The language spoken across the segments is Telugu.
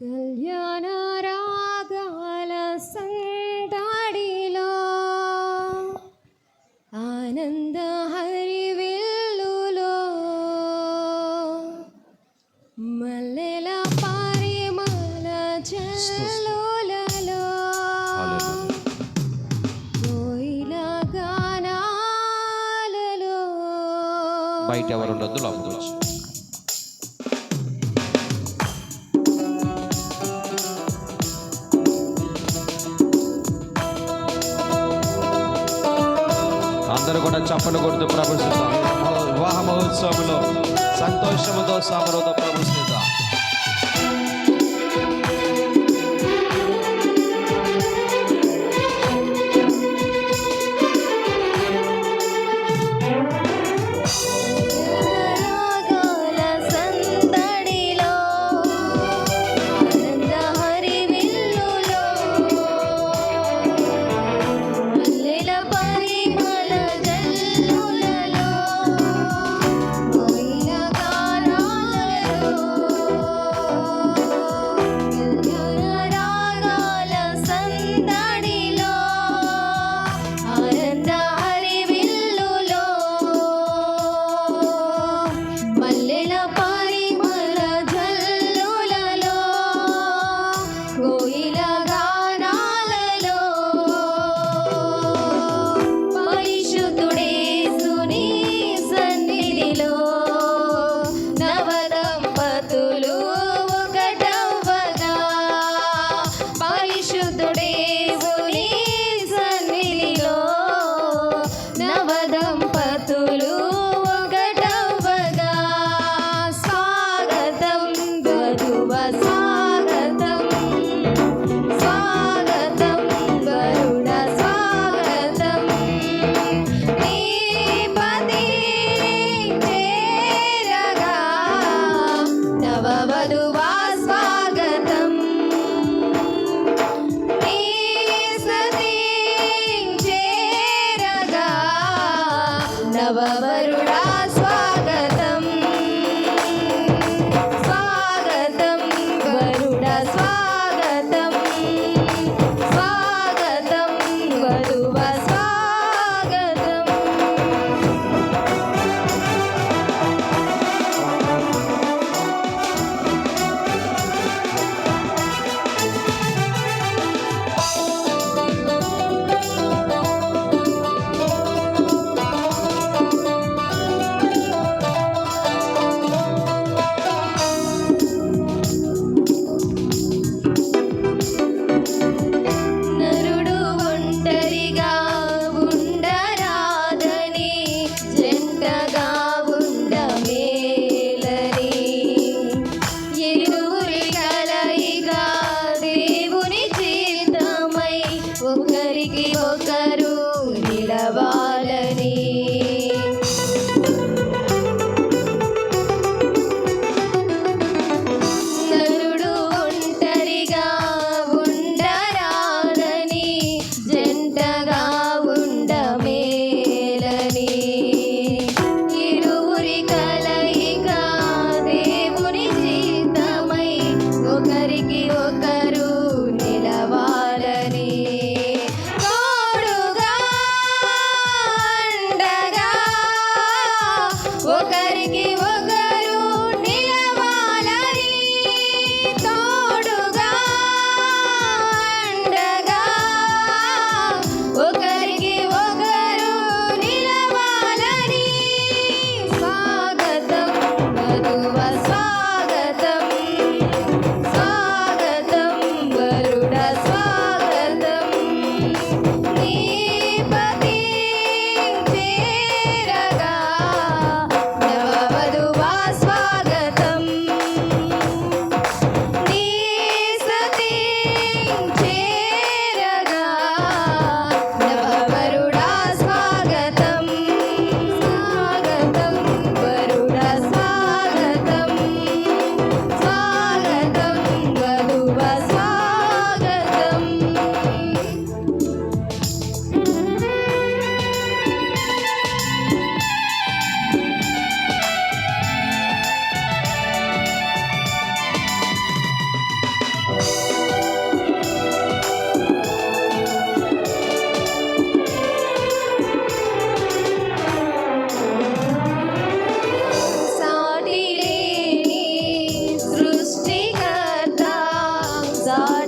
కళ్యాణరాగాల సంతాడిలో సందడిలో ఆనంద హరివిల్లులో మల్లెల పరిమళ చలోలలో కోయిల గానాలలో బయట ఎవరు ఉండొద్దు లోపలికి చప్పలు కొడుతూ ప్రభుత్వం వివాహ మహోత్సవంలో సంతోషముతో సమరుతో ప్రభుత్వం नववरुणा स्वा ఒకరికి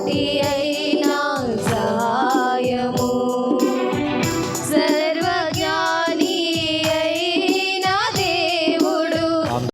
the age.